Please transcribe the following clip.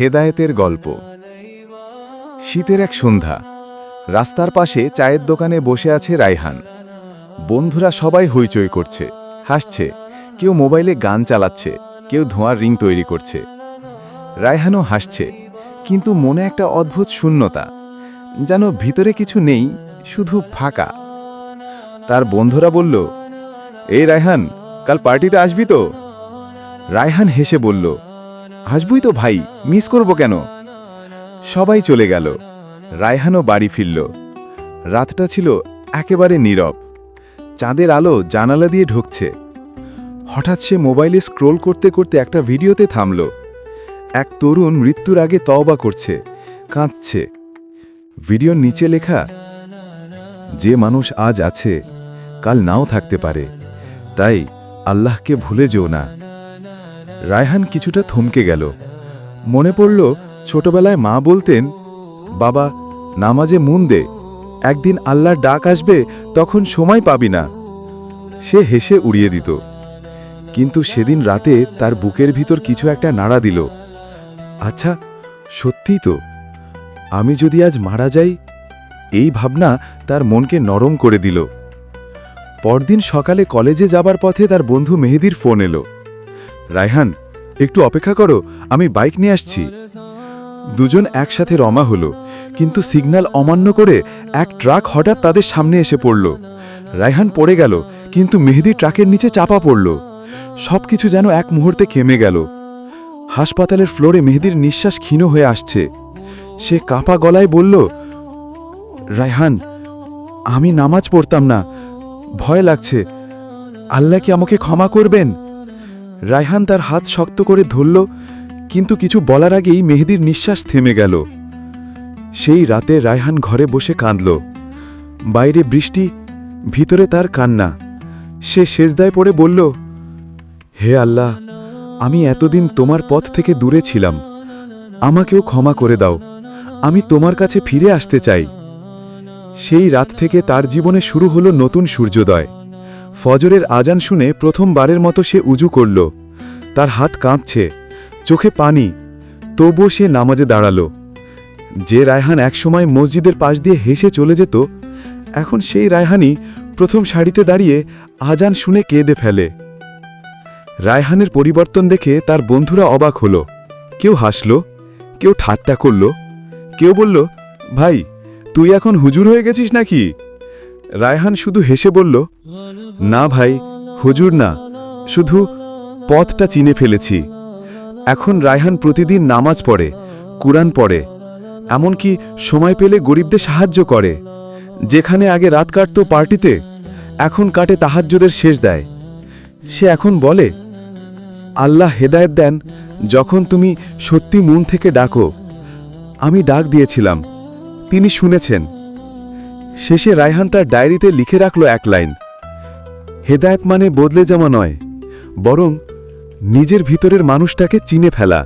হেদায়েতের গল্প। শীতের এক সন্ধ্যা। রাস্তার পাশে চায়ের দোকানে বসে আছে রায়হান। বন্ধুরা সবাই হইচই করছে। হাসছে, কেউ মোবাইলে গান চালাচ্ছে, কেউ ধোঁয়ার রিং তৈরি করছে। রায়হানও হাসছে, কিন্তু মনে একটা অদ্ভুত শূন্যতা, যেন ভিতরে কিছু নেই, শুধু ফাঁকা। তার বন্ধুরা বলল, এই রায়হান, কাল পার্টিতে আসবি তো? রায়হান হেসে বলল আসবই তো ভাই মিস করব কেন? সবাই চলে গেল। রায়হানও বাড়ি ফিরল। রাতটা ছিল একেবারে নীরব। চাঁদের আলো জানালা দিয়ে ঢুকছে। হঠাৎ সে মোবাইলে স্ক্রোল করতে করতে একটা ভিডিওতে থামল। এক তরুণ মৃত্যুর আগে তওবা করছে, কাঁদছে। ভিডিওর নিচে লেখা, যে মানুষ আজ আছে, কাল নাও থাকতে পারে। তাই আল্লাহকে ভুলে যেও না। রায়হান কিছুটা থমকে গেল। মনে পড়ল, ছোটবেলায় মা বলতেন, বাবা, নামাজে মন দে। একদিন আল্লাহর ডাক আসবে, তখন সময় পাবি না। সে হেসে উড়িয়ে দিত। কিন্তু সেদিন রাতে তার বুকের ভিতর কিছু একটা নাড়া দিল। আচ্ছা সত্যিই তো। আমি যদি আজ মারা যাই? এই ভাবনা তার মনকে নরম করে দিল। পরদিন সকালে কলেজে যাবার পথে তার বন্ধু মেহেদির ফোন এলো। রায়হান একটু অপেক্ষা করো, আমি বাইক নিয়ে আসছি। দুজন একসাথে রমা হলো, কিন্তু সিগন্যাল অমান্য করে এক ট্রাক হঠাৎ তাদের সামনে এসে পড়ল। রায়হান পড়ে গেল, কিন্তু মেহেদি ট্রাকের নিচে চাপা পড়ল। সবকিছু যেন এক মুহূর্তে থেমে গেল। হাসপাতালের ফ্লোরে মেহেদির নিঃশ্বাস ক্ষীণ হয়ে আসছে। সে কাপা গলায় বলল, রায়হান, আমি নামাজ পড়তাম না, ভয় লাগছে। আল্লাহ কি আমাকে ক্ষমা করবেন? রায়হান তার হাত শক্ত করে ধরল, কিন্তু কিছু বলার আগেই মেহেদির নিঃশ্বাস থেমে গেল। সেই রাতে রায়হান ঘরে বসে কাঁদল। বাইরে বৃষ্টি, ভিতরে তার কান্না। সে সেজদায় পড়ে বলল, হে আল্লাহ, আমি এতদিন তোমার পথ থেকে দূরে ছিলাম। আমাকেও ক্ষমা করে দাও। আমি তোমার কাছে ফিরে আসতে চাই। সেই রাত থেকে তার জীবনে শুরু হলো নতুন সূর্যোদয়। ফজরের আজান শুনে প্রথমবারের মতো সে উজু করল। তার হাত কাঁপছে, চোখে পানি, তবুও সে নামাজে দাঁড়াল। যে রায়হান একসময় মসজিদের পাশ দিয়ে হেসে চলে যেত, এখন সেই রায়হানই প্রথম শাড়িতে দাঁড়িয়ে আজান শুনে কেঁদে ফেলে। রায়হানের পরিবর্তন দেখে তার বন্ধুরা অবাক হলো। কেউ হাসল, কেউ ঠাট্টা করল, কেউ বলল, ভাই, তুই এখন হুজুর হয়ে গেছিস নাকি? রায়হান শুধু হেসে বলল, না ভাই, হুজুর না, শুধু পথটা চিনে ফেলেছি। এখন রায়হান প্রতিদিন নামাজ পড়ে, কুরআন পড়ে, এমনকি সময় পেলে গরিবদের সাহায্য করে। যেখানে আগে রাত কাটত পার্টিতে, এখন কাটে তাহাজ্যদের শেষ দেয়। সে এখন বলে, আল্লাহ হেদায়ত দেন, যখন তুমি সত্যি মন থেকে ডাকো। আমি ডাক দিয়েছিলাম। তিনি শুনেছেন। শেষে রায়হান তার ডায়েরিতে লিখে রাখল এক লাইন, হেদায়ত মানে বদলে যাওয়া নয়, বরং নিজের ভিতরের মানুষটাকে চিনে ফেলা।